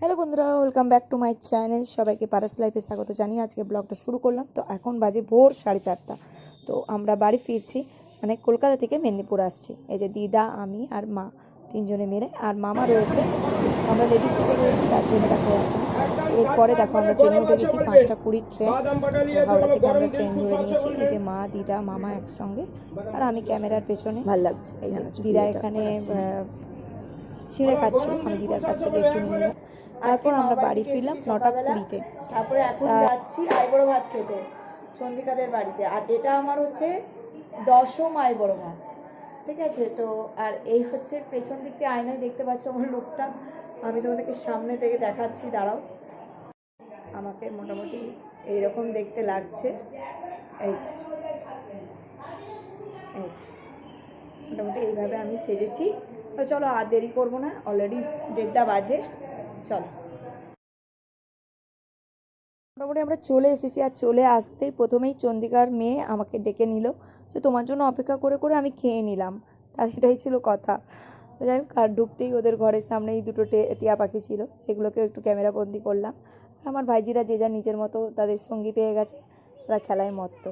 Hello বন্ধুরা welcome back to my channel সবাইকে পারাস লাইফে স্বাগত জানিয়ে আজকে ব্লগটা শুরু করলাম। তো এখন বাজে ভোর সাড়ে চারটা। তো আমরা বাড়ি ফিরছি মানে কলকাতা থেকে মেদিনীপুর আসছি। এই যে দিদা আমি আর মা তিনজনে মিলে। আর মামা রয়েছে আমরা লেডিস সিটে রয়েছি তার জন্য দেখা যাচ্ছে এরপরে দেখো আমরা ট্রেনে উঠে গেছি পাঁচটা কুড়ির ট্রেন হাওড়া থেকে আমরা ট্রেন ধরে নিয়েছি। এই যে মা দিদা মামা একসঙ্গে। আর আমি ক্যামেরার পেছনে। ভালো লাগছে। এই যে দিদা এখানে ছিঁড়ে খাচ্ছিল আমি দিদার কাছ থেকে একটু নিয়ে তারপর আমরা বাড়ি ফিরলাম নটা কুড়িতে। তারপরে এখন যাচ্ছি আইবড় ভাত খেতে চন্দিকাদের বাড়িতে। আর এটা আমার হচ্ছে দশম আইবড় ভাত ঠিক আছে? তো আর এই হচ্ছে পেছন দিক থেকে আয়নায় দেখতে পাচ্ছ আমার লোকটা। আমি তোমাদেরকে সামনে থেকে দেখাচ্ছি দাঁড়াও। আমাকে মোটামুটি এইরকম দেখতে লাগছে। এই মোটামুটি এইভাবে আমি সেজেছি। তো চলো আর দেরি করব না অলরেডি দেড়টা বাজে। চলো। মোটামুটি আমরা চলে এসেছি আর চলে আসতেই প্রথমেই চন্দিকার মেয়ে আমাকে ডেকে নিল যে, তোমার জন্য অপেক্ষা করে করে আমি খেয়ে নিলাম। তার এটাই ছিল কথা। যাই হোক, আর ঢুকতেই ওদের ঘরের সামনেই দুটো টিয়া পাখি ছিল, সেগুলোকেও একটু ক্যামেরা বন্দি করলাম। আমার ভাইজিরা যে যার নিজের মতো তাদের সঙ্গী পেয়ে গেছে, তারা খেলায় মত্ত।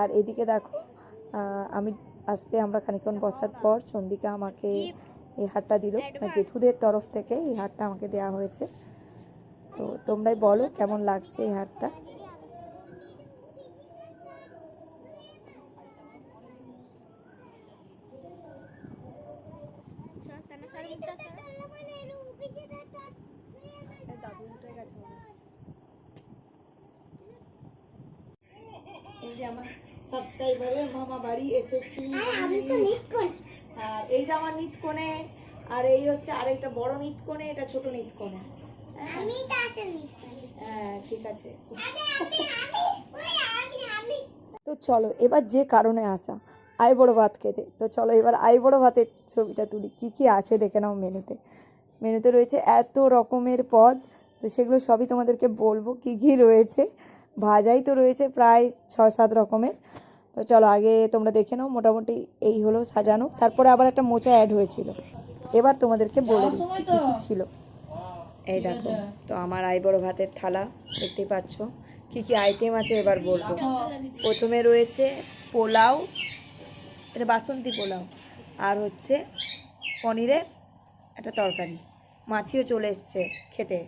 আর এদিকে দেখো আমি আসতে আমরা খানিকক্ষণ বসার পর চন্দিকা আমাকে এই হারটা দিল। মানে জেঠুদের তরফ থেকে এই হারটা আমাকে দেওয়া হয়েছে। তো তোমরাই বলো কেমন লাগছে এই হারটা? এই যে আমার সাবস্ক্রাইবারের মামা বাড়ি এসেছি আর এই যে আমার নিতকোণে আর এই হচ্ছে আরেকটা বড় নিতকোণে এটা ছোট নিতকোণে। হ্যাঁ ঠিক আছে। তো চলো এবার যে কারণে আসা আই বড় ভাত খেতে। তো চলো এবার আই বড় ভাতের ছবিটা তুলি। কি কি আছে দেখে নাও মেনুতে। মেনুতে রয়েছে এত রকমের পদ তো সেগুলো সবই তোমাদেরকে বলব। কি কি রয়েছে? ভাজাই তো রয়েছে প্রায় ছয় সাত রকমের। তো চলো আগে তোমরা দেখে নাও মোটামুটি এই হলো সাজানো। তারপরে আবার একটা মোচা অ্যাড হয়েছিল। এবার তোমাদেরকে বলে দিচ্ছি কি কি ছিল। এই দেখো তো আমার আই বড় ভাতের থালা দেখতেই পাচ্ছ। কি কি আইটেম আছে এবার বলব। প্রথমে রয়েছে পোলাও এটা বাসন্তী পোলাও। আর হচ্ছে পনিরের একটা তরকারি। মাছিও চলে এসছে খেতে।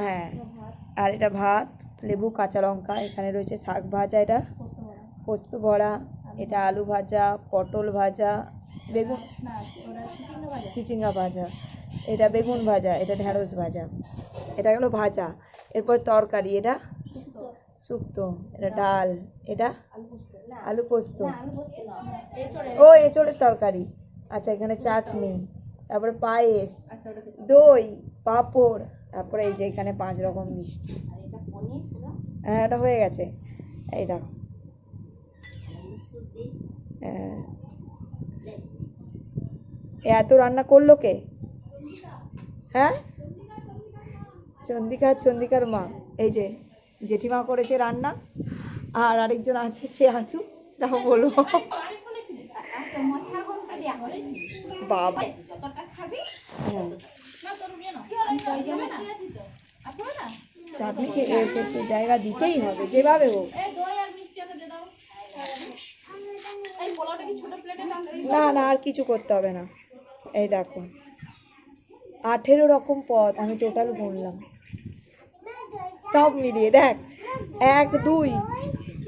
হ্যাঁ আর এটা ভাত লেবু কাঁচা লঙ্কা এখানে রয়েছে শাক ভাজা এটা পোস্ত বড়া এটা আলু ভাজা পটল ভাজা বেগুন চিচিঙ্গা ভাজা। এটা বেগুন ভাজা এটা ঢ্যাঁড়স ভাজা। এটা হলো ভাজা। এরপর তরকারি এটা শুক্তো। এটা ডাল এটা আলু পোস্ত। ও এঁচড়ের তরকারি। আচ্ছা এখানে চাটনি তারপরে পায়েস দই পাঁপড় তারপরে এই যে এখানে পাঁচ রকম মিষ্টি। হ্যাঁ এটা হয়ে গেছে। এই দেখো। এত রান্না করল কে? হ্যাঁ? চন্দিকা চন্দিকার মা। এই যে জেঠিমা করেছে রান্না আর আরেকজন আছে সে আসুক তাও বলব বাবা। চাটনিকে একটু জায়গা দিতেই হবে যেভাবে হোক। না না, আর কিছু করতে হবে না। এই দেখো। আঠেরো রকম পদ, আমি টোটাল গুনলাম। সব মিলিয়ে দেখ, এক, দুই।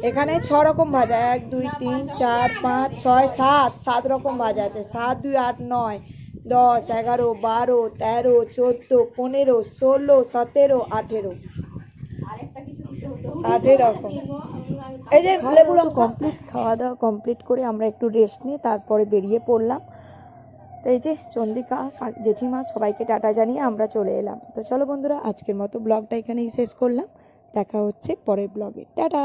এখানে ছ রকম ভাজা, এক, দুই, তিন, চার, পাঁচ, ছয়, সাত। সাত রকম ভাজা আছে। সাত, দুই, আট, নয়, দশ, এগারো, বারো, তেরো, চোদ্দ, পনেরো, ষোলো, সতেরো, আঠেরো। আঠেরো রকম। এই যে লেবুগুলো কমপ্লিট খাওয়া দাওয়া কমপ্লিট করে আমরা একটু রেস্ট নিয়ে তারপরে বেরিয়ে পড়লাম। তো এই যে চন্দ্রিকা জেঠিমা সবাইকে টাটা জানিয়ে আমরা চলে এলাম। তো চলো বন্ধুরা আজকের মতো ব্লগটা এখানেই শেষ করলাম। দেখা হচ্ছে পরের ব্লগে। টাটা!